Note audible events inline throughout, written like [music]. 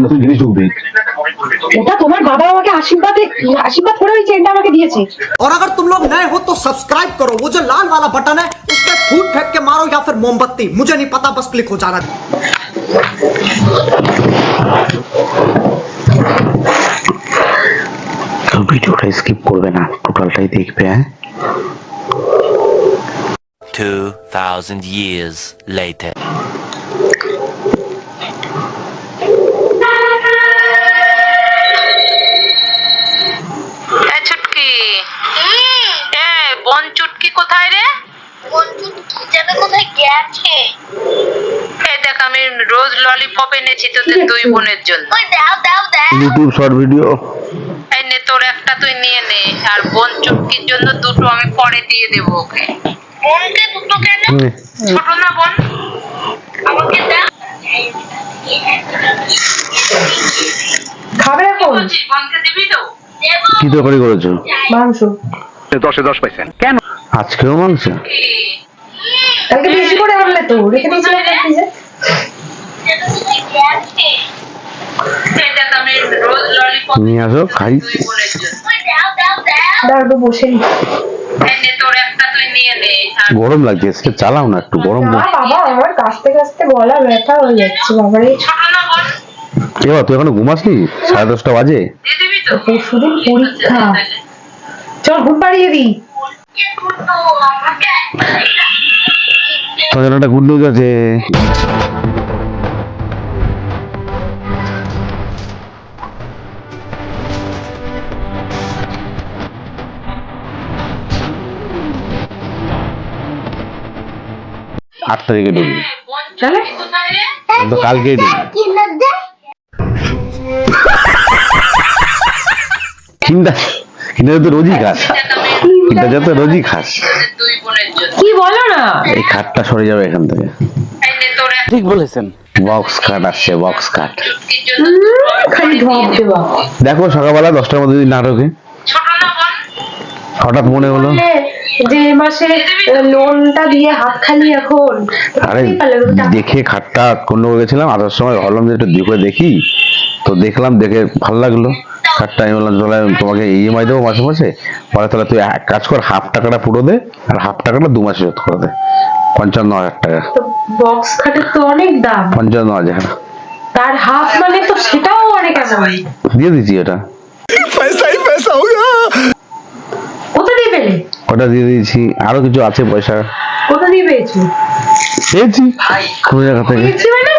নতুন জিনিস ঢুকবে ওটা তোমার বাবা আমাকে আশীর্বাদে আশীর্বাদ করে ওই চেনটা আমাকে দিয়েছে और अगर तुम लोग नए हो तो सब्सक्राइब करो वो जो लाल वाला बटन है उस पर फूट फेंक के मारो या फिर मोमबत्ती मुझे नहीं पता बस क्लिक हो जाना কেউ ভিডিওটা স্কিপ করবে না টোটালটাই দেখবে হ্যাঁ 2,000 years later. এ চুটকি। এ বন চুটকি কোথায় রে? বন্ধু কোথায় গেছে। এই দেখ আমি রোজ ললিপপ এনেছি তোদের দুই [laughs] বোনের জন্য। ওই দাও দাও দাও। ইউটিউব শর্ট ভিডিও এই নে তোর একটা তুই নিয়ে নে আর বন চুটকির জন্য দুটো আমি পরে দিয়ে দেবো ওকে। বোনকে দুটো কেন ছোট না বোন। আমাকে দাও খাবে এখন? বোনকে দিবি তো? কি তরকারি করেছ? মাংস। আজকেও মাংস? কালকে বেশি করে আনলে তো রেখে দিয়েছিলাম নিয়ে আসো খাই। দাঁড়াবো বসে গরম লাগছে আজকে চালাও না একটু গরম বাবা আমার কাশতে কাশতে গলা ব্যথা হয়ে যাচ্ছে বাবারে। না তুই এখনও ঘুমাসনি? সাড়ে দশটা বাজে। পরশুদিন পরীক্ষা। চল ঘুম পাড়িয়ে দিই। কে তোর জন্য একটা গুড নিউজ আছে। আট তারিখে ঢুকবি বন চলে চুটকি কোথায় রে আমি তো কালকেই ঢুকবি কিনটা কিনটা তো রোজই খাস। কিনটা যত রোজই খাস। তোদের দুই বোনের জন্য কি বলো না? এই খাটটা সরে যাবে এখান থেকে। এই নে তোর একটা ঠিক বলেছেন। বক্স খাট আসছে বক্স দেখো সকালবেলা দশটার মধ্যে যদি না ঢোকে। ছোট না বোন হঠাৎ মনে হলো যে মাসে লোনটা দিয়ে হাত খালি এখন। আরে দেখে খাটটা কোন গেছিলাম আসার সময় ভাবলাম যে একটু দিয়ে করে দেখি। তো দেখলাম দেখে ভালো লাগল। খাটটা আমি বললাম চলে তোমাকে ইএমআই দেবো মাসে মাসে? পরে তাহলে তুই এক কাজ কর হাফ টাকাটা পুরো দে আর হাফ টাকাটা দু মাসে শোধ করে দে। পঞ্চান্ন হাজার টাকা। বক্স খাটের তো অনেক দাম। পঞ্চান্ন হাজার। তার হাফ মানে তো সেটাও অনেক অ্যামাউন্ট দিয়ে দিচ্ছি ওটা কোথা দিয়ে পেলে ওটা দিয়ে দিয়েছি। আরও কিছু আছে পয়সা কোথা দিয়ে পেয়েছ? পেয়েছি। কোনো জায়গা থেকে? পেয়েছি মানে?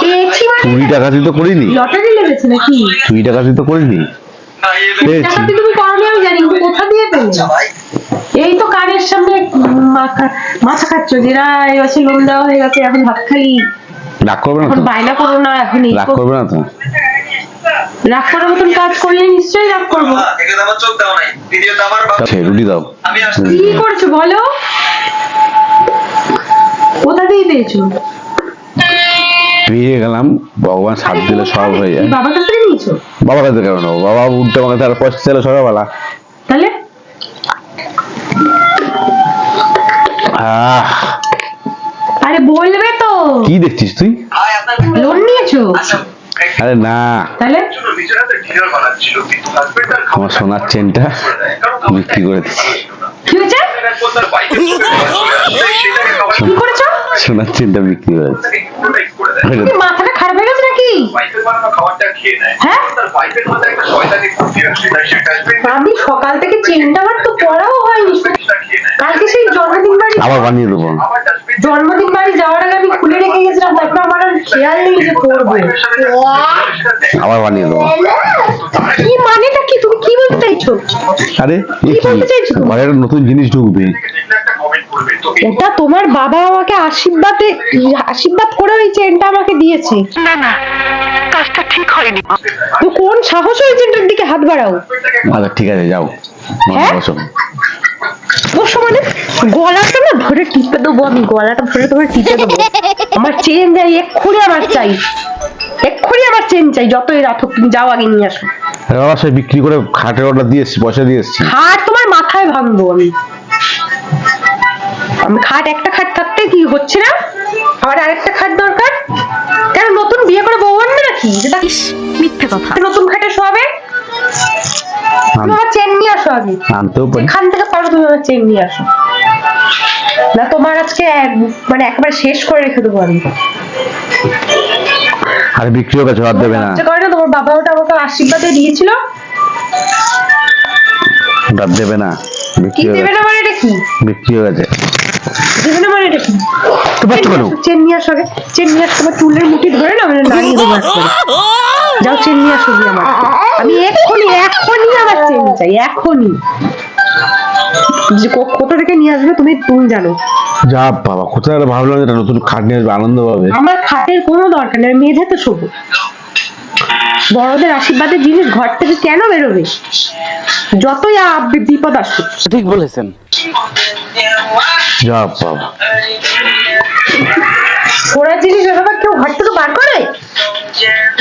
পেয়েছি মানে? চুরি তো করিনি। লটারি লেগেছে নাকি? চুরি তো করিনি। পেয়েছি। তুমি করনি আমি জানি কিন্তু কোথা দিয়ে পেলে? এই তো কানের সামনে মাথা খাচ্ছ যে না এই বছর লোন দেওয়া হয়ে গেছে এখন হাত খালি। রাগ করবে না এখন বায়না করো না এখন রাগ করবে না তো? রাগ করার মতন কাজ করলে নিশ্চয়ই রাগ করব। একে আমার চোখ দাও নাই। দ্বিতীয়ত আমার বাবা- আচ্ছা রুটি দাও। আমি আসছি। কি করছ বলো? কোথা দিয়ে পেয়েছ? পেয়ে গেলাম ভগবান সাথ দিলে সব হয়ে যায়। কি বাবার কাছ থেকে নিয়েছো? বাবার কাছে কেন বাবা উঠতে মানে তার পয়সা ছিল সকালবেলা। তাহলে? আহ আরে বলবে তো। কি দেখছিস তুই? লোন নিয়েছো? আচ্ছা আরে না। আমার সোনার চেনটা বিক্রি করে দিচ্ছি। সোনার চেনটা বিক্রি করে দিচ্ছি পুরোটাই করে দেয় ওইটা কি? হয়ে? হ্যাঁ? আমি সকাল থেকে চেনটা আমার তো পড়াও হয়নি। সেটা খেয়ে নেয়। কালকে সেই জন্মদিন বাড়ি আবার বানিয়ে দেবো। জন্মদিন বাড়ি যাওয়ার আগে আমি খুলে রেখে গেছিলাম তারপর আমার আর খেয়াল নেই যে পড়ব আবার বানিয়ে দেবো। কি মানেটা কি? তুমি কি বলতে চাইছো? আরে কি বলতে চাইছো নতুন জিনিস ঢুকবে ওটা তোমার বাবা আমাকে আশীর্বাদে আশীর্বাদ করে ওই চেনটা আমাকে দিয়েছে। না না কাজটা ঠিক হয়নি। তো কোন সাহস ওই চেনটার দিকে হাত বাড়াও? আচ্ছা ঠিক আছে যাও। হ্যাঁ? বসো। বসো মানে গলাটা না ধরে টিপে দেবো আমি গলাটা ধরে ধরে টিপে দেবো। আমার চেন চাই এক্ষুনি আমার চাই। এক্ষুনি আমার চেন চাই যতই রাত হোক তুমি যাও আগে নিয়ে আসো। আরে বাবা সে বিক্রি করে খাটের অর্ডার দিয়ে এসছি পয়সা দিয়ে এসছি। হাত তোমার মাথায় ভাঙবো আমি। খাট একটা খাট থাকতে কি হচ্ছে না? আবার আরেকটা খাট দরকার? কেন নতুন বিয়ে করে বউ আনবে নাকি? যেটা মিথ্যে কথা। নতুন খাটে শোয়াবে? তুমি চেন নিয়ে আসো আগে। এখান থেকে পারো তুমি আমার চেন নিয়ে আসো। না তোমার আজকে এক- মানে একেবারে শেষ করে রেখে দেবো আমি। আর বিক্রিও দেবে না। করে না তোমার বাবা ওটা আমাকে আশীর্বাদে দিয়েছিল। দেবে না। কি বিক্রি দেবে না মানে এটা কি? বিক্রি হয়ে গেছে। মানে এটা কি তো পাচ্ছ কেন? চেন নিয়ে আসো আগে। চেন নিয়ে আসো তোমার চুলের মুঠি ধরে না মানে নাড়িয়ে দেবো যাও চেন নিয়ে আসো গিয়ে আমার আমি এক্ষুনি এক্ষুনি আমার চেন চাই এখনই কোথা থেকে নিয়ে আসবে তুমি তুমি জানো। যা বাবা কোথায় গেলে ভাবলাম যে নতুন খাট নিয়ে আসবে আনন্দ পাবে। আমার খাটের কোনো দরকার নেই আমি মেঝেতে শোবো। বড়দের আশীর্বাদের জিনিস ঘর থেকে কেন বেরোবে? যতই বিপদ আসুক। ঠিক বলেছেন। যা বাবা। ওরা জিনিস এভাবে কেউ ঘর থেকে বার করে?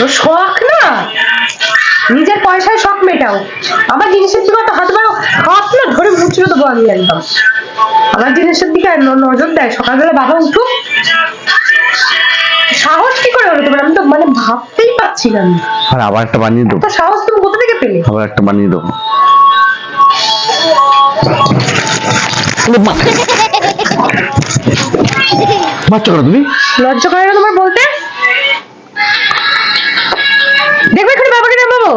ও শখ না? নিজের পয়সায় শখ মেটাও। আমার জিনিসের দিকে তো হাত বাড়ো হাত না ধরে মুচড়ে দেবো আমি একদম। আমার জিনিসের দিকে আর নজর দেয়। সকালবেলা বাবা উঠুক। সাহস কি করে হলো তোমার? আমি তো মানে ভাবতেই পারছি না আমি। আর আবার একটা বানিয়ে দেবো। তো সাহস তুমি কোথা থেকে পেলে? আবার একটা বানিয়ে দেবো। বাচ্চা করো তুমি? লজ্জা করে না তোমার বলতে? দেখবে এখানে বাবাকে নামাবো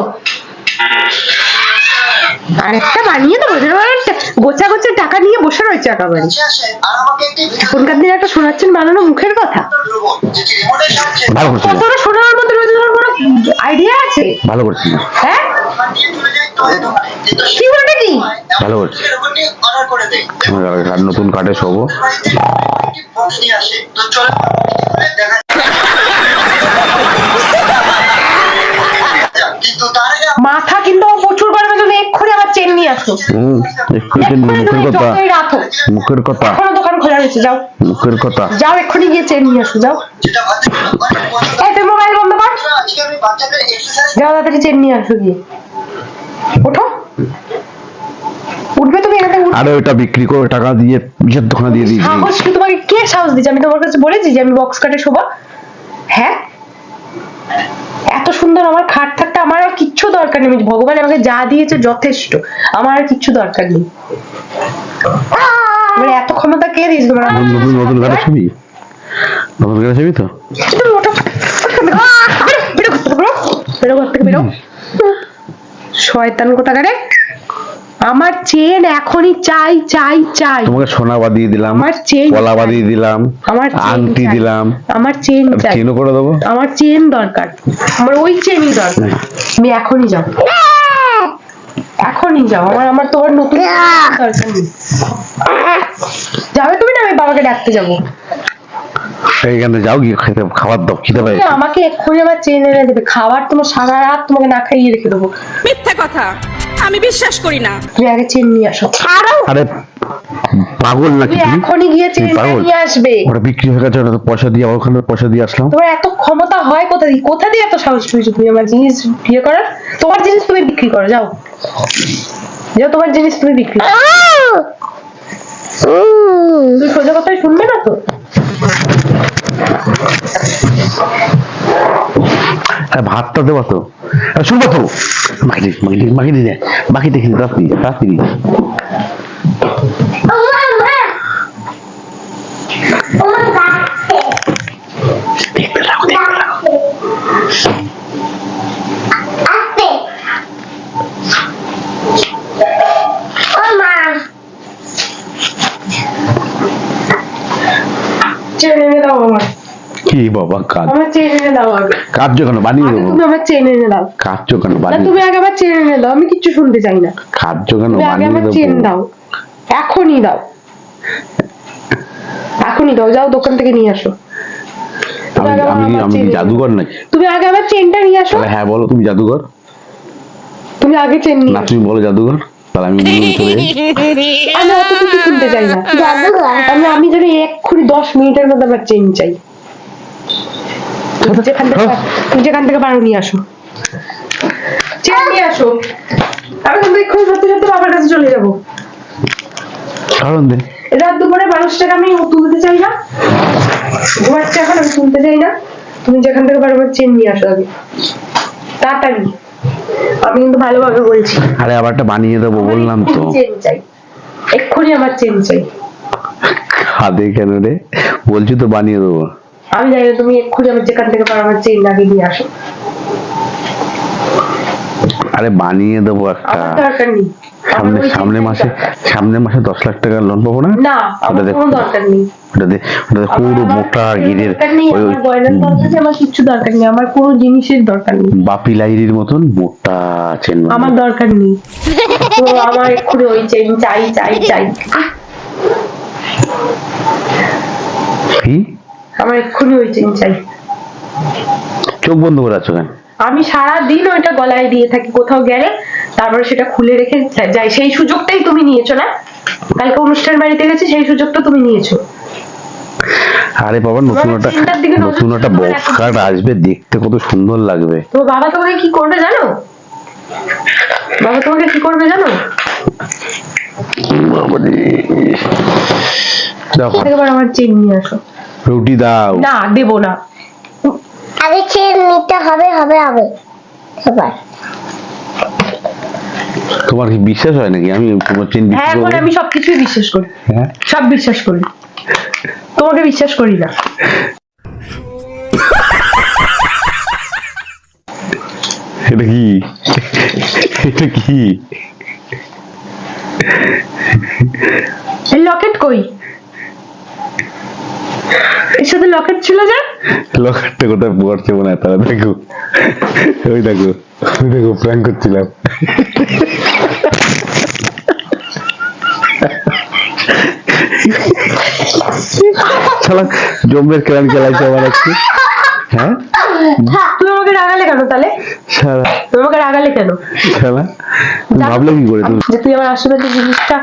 আরেকটা বানিয়ে দেবো গোছা গোছা টাকা নিয়ে বসে রয়েছে একেবারে। এখনকার দিনে একটা শোনাচ্ছেন বানানো মুখের কথা। ভালো করছি। না কতটা শোনার মধ্যে রয়েছে তোমার কোনো আইডিয়া আছে? ভালো করছি। না হ্যাঁ? কি বলটা কি? ভালো আমি আর নতুন কাটে শোবো? মাথা কিন্তু প্রচুর গরমে তুমি এক্ষুনি আমার চেন নিয়ে আসো। মুখের কথা মুখের কথা। এখনও দোকান খোলা রয়েছে যাও। মুখের কথা। যাও এক্ষুনি গিয়ে চেন নিয়ে আসো যাও। এই তুই মোবাইল বন্ধ কর। যাও তাড়াতাড়ি চেন নিয়ে আসো গিয়ে। ওঠো। উঠবে তুমি এখানে আরে ওটা বিক্রি করে টাকা দিয়ে বিশের দোকানে দিয়ে দিয়েছি। সাহস কি? তোমাকে কে সাহস দিচ্ছে আমি তোমার কাছে বলেছি যে আমি বক্স কাটে শোবো। হ্যাঁ? এত সুন্দর আমার খাট থাকতে আমার আর কিচ্ছু দরকার নেই। ভগবান আমাকে যা দিয়েছে যথেষ্ট। আমার আর কিচ্ছু দরকার নেই। মানে এত ক্ষমতা কে দিয়েছে তোমার? নতুন নতুন নতুন কাটে ছবি? নতুন কাটে ছবি তো? বেরো, বেরো। বেরো। বেরো। শয়তান কোথাকারে? আমার চেন এখনই চাই চাই চাই। তোমাকে সোনা বাদিয়ে দিলাম আমার চেন কলা বাদিয়ে দিলাম আমার আংটি দিলাম। আমার চেন চাই। চেনও করে দেবো? আমার চেন দরকার। আমার ওই চেনই দরকার। তুমি এখনই যাও। এখনই যাও। আমার আমার তোমার নতুন দরকার নেই। যাবে তুমি না? আমি বাবাকে ডাকতে যাব। এইখানে যাও গিয়ে খেতে খাবার দাও খেতে পাই আমাকে এক্ষুনি আমার চেন এনে দেবে খাবার তোমার সারা রাত তোমাকে না খাইয়ে রেখে দেবো। মিথ্যে কথা। আমি বিশ্বাস করি না। তুমি আগে চেন নিয়ে আসো। আরে! পাগল নাকি তুমি? এখনই গিয়ে চেন নিয়ে আসবে। ওটা বিক্রি হয়ে গেছে ওটা তো পয়সা দিয়ে ওখানে পয়সা দিয়ে আসলাম। তোমার এত ক্ষমতা হয় কোথা দিয়ে? কোথা দিয়ে এত সাহস পেয়েছ তুমি আমার জিনিস বিয়ে করার? তোমার জিনিস তুমি বিক্রি করো যাও। যাও তোমার জিনিস তুমি বিক্রি করো। তুমি সোজা কথাই শুনবে না তো? ভাতটা দেওয়া তো। শুনব তো মাখি মাখি বাকি দিয়ে মাখি দেখি রাত্রি রাত্রি দেখতে লাগো দেখতে লাগো চেন এনে দাও আমার কি বাবা কাজ। আমার চেন এনে দাও আগে। কার্য কেন? বানিয়ে দেবো। তুমি আমার চেন এনে দাও। কার্য কেন? বানিয়ে তুমি আগে আমার চেন এনে দাও আমি কিচ্ছু শুনতে চাই না। কার্য কেন? বানিয়ে আমার চেন দাও। এখনই দাও। এখনই দাও যাও দোকান থেকে নিয়ে আসো। আমি আমি কি আমার আমি কি চেন এনে জাদুঘর নাকি? তুমি আগে আমার চেনটা নিয়ে আসো। হ্যাঁ বলো তুমি জাদুঘর? তুমি আগে চেন নিয়ে না তুমি বলো জাদুঘর? তাহলে আমি নিয়ে চলে আমি অত কিছু শুনতে চাই না। আমি আমি যদি এক্ষুনি দশ মিনিটের মধ্যে আমার চেন চাই। যেখান থেকে তুমি যেখান থেকে পারো নিয়ে আসো। চেন নিয়ে আসো। আমি কিন্তু এক্ষুনি সত্যি সত্যি বাবার কাছে চলে যাব। কারণ দে রাত দুপুরে মানুষটাকে আমি তুলতে চাই না। ঘুমাচ্ছে এখন আমি তুলতে চাই না। তুমি যেখান থেকে পারো চেন নিয়ে আসো আগে। তাড়াতাড়ি আমি কিন্তু ভালোভাবে বলছি। আরে আবারটা বানিয়ে দেবো বললাম তো। চেন চাই। এক্ষুনি আমার চেন চাই। খাদে কেন রে? বলছি তো বানিয়ে দেবো। আমি জানি না তুমি এক্ষুনি আমার যেখান থেকে পারো আমার চেন আগে নিয়ে আসো। আরে বানিয়ে দেবো একটা। দরকার নেই। সামনে সামনে মাসে সামনে মাসে দশ লাখ টাকার লোন পাবো না? কোনো দরকার নেই। ওটাতে ওটাতে পুরো মোটা গিরের ওই গয়নার দরকার আমার কিচ্ছু দরকার নেই আমার কোনো জিনিসের দরকার নেই। বাপি লাইরির মতন মোটা চেন আমার দরকার নেই। তো আমার এক্ষুনি ওই চেন চাই চাই চাই। কি আমার এক্ষুনি ওই চেন চাই। চোখ বন্ধ করে আছো কেন? আমি সারা দিন ওইটা গলায় দিয়ে থাকি কোথাও গেলে তারপরে সেটা খুলে রেখে যাই। সেই সুযোগটাই তুমি নিয়েছো না? কালকে অনুষ্ঠান বাড়িতে গেছি সেই সুযোগটা তুমি নিয়েছো। আরে বাবা নতুন একটা নজর নতুন একটা তোমার বক্স কার্ড আসবে দেখতে কত সুন্দর লাগবে। তো বাবা তোমাকে কি করবে জানো? বাবা তোমাকে কি করবে জানো? বাবারে। দাও একবার আমার চেন নিয়ে আসো। রুটি দাও। না দেব না। আগে খেয়ে নিতে হবে হবে হবে। এবার। তোমার কি বিশ্বাস হয় নাকি? আমি তোমার চেন হ্যাঁ এখন করব আমি সবকিছুই বিশ্বাস করি। হ্যাঁ? সব বিশ্বাস করি। তোমাকে বিশ্বাস করি না। এটা কি? এটা কি? লকেট কই? এর সাথে লকেট ছিল যে? লকেটটা কোথায় পড়ছে মনে হয়? তারা দেখো। ওই দেখো ওই দেখো প্র্যাঙ্ক করছিলাম। [laughs] শালা জম্বের কেরান খেলাইছে আমার আজকে। হ্যাঁ? তুমি আমাকে রাগালে কেন তাহলে? শালা। আমাকে রাগালে কেন? শালা তুমি ভাবলে কি করে তুমি? যে তুই আমার আশীর্বাদের জিনিসটা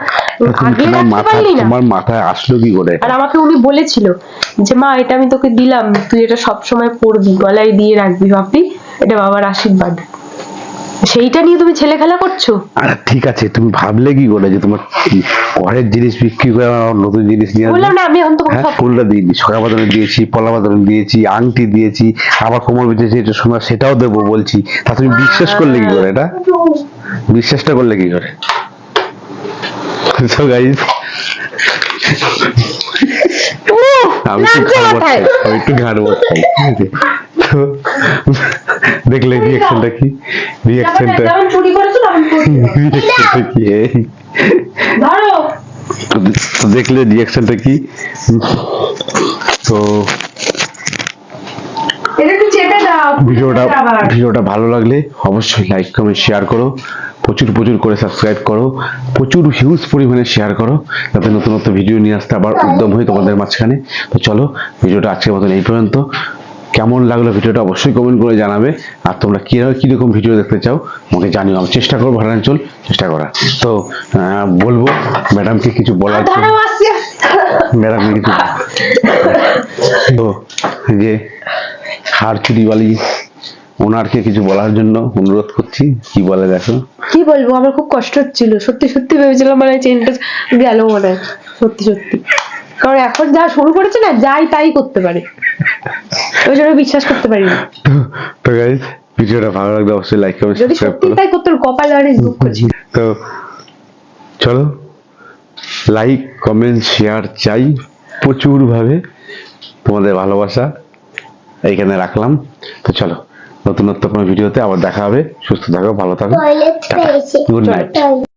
আমার রাখতে মাথায় পারলি না? তোমার মাথায় আসলো কি করে? আর আমাকে উনি বলেছিল যে মা এটা আমি তোকে দিলাম তুই এটা সবসময় পরবি গলায় দিয়ে রাখবি ভাববি এটা বাবার আশীর্বাদ। সেইটা নিয়ে তুমি ছেলে খেলা করছ? আরে ঠিক আছে তুমি ভাবলে কি করে যে তোমার ঘরের জিনিস বিক্রি করে আমার নতুন জিনিস নিয়ে বললাম না আমি এখন তোমাকে হ্যাঁ ফুলটা দিয়েছি সকা বাদনে দিয়েছি পলা বাদনে দিয়েছি আংটি দিয়েছি আবার কোমর বেঁচেছি এটা সোনা সেটাও দেবো বলছি। তা তুমি বিশ্বাস করলে কি করে এটা? বিশ্বাসটা করলে কি করে? So guys, আমি একটু ঘাড় বসাই, আমি একটু ঘাড় বসাই? [laughs] তো দেখলে রিয়াকশনটা কি রিয়াকশনটা কি? তো দেখলে রিয়াকশনটা কি? তো ভিডিওটা ভিডিওটা ভালো লাগলে অবশ্যই লাইক কমেন্ট শেয়ার করো। প্রচুর প্রচুর করে সাবস্ক্রাইব করো। প্রচুর হিউজ পরিমাণে শেয়ার করো। যাতে নতুন নতুন ভিডিও নিয়ে আসতে আবার উদ্যম হই তোমাদের মাঝখানে। তো চলো ভিডিওটা আজকের মতন এই পর্যন্ত। কেমন লাগল ভিডিওটা অবশ্যই কমেন্ট করে জানাবে। আর তোমরা কি কীরকম ভিডিও দেখতে চাও আমাকে জানিও। আমি চেষ্টা করব ভাড়াঞ্চল চেষ্টা করা তো বলব ম্যাডামকে কিছু বলার ছিল। দাঁড়াও ম্যাডাম কিছু তো যে হার চুরিওয়ালি ওনারকে কিছু বলার জন্য অনুরোধ করছি। কি বলে দেখো। কি বলব? আমার খুব কষ্ট হচ্ছিল। সত্যি সত্যি ভেবেছিলাম মানে চেনটা গেল মনে সত্যি সত্যি। কারণ এখন যা শুরু করেছে না যাই তাই করতে পারে। ওই জন্য বিশ্বাস করতে পারি না। তো- ভিডিওটা ভালো লাগলে অবশ্যই লাইক কমেন্ট যদি সত্যি তাই করতে কপাল আর দুঃখ তো চলো লাইক কমেন্ট শেয়ার চাই প্রচুর ভাবে তোমাদের ভালোবাসা। এইখানে রাখলাম। তো চলো নতুনত্ব কোনো ভিডিওতে আবার দেখা হবে। সুস্থ থাকো ভালো থাকো। Good night toilet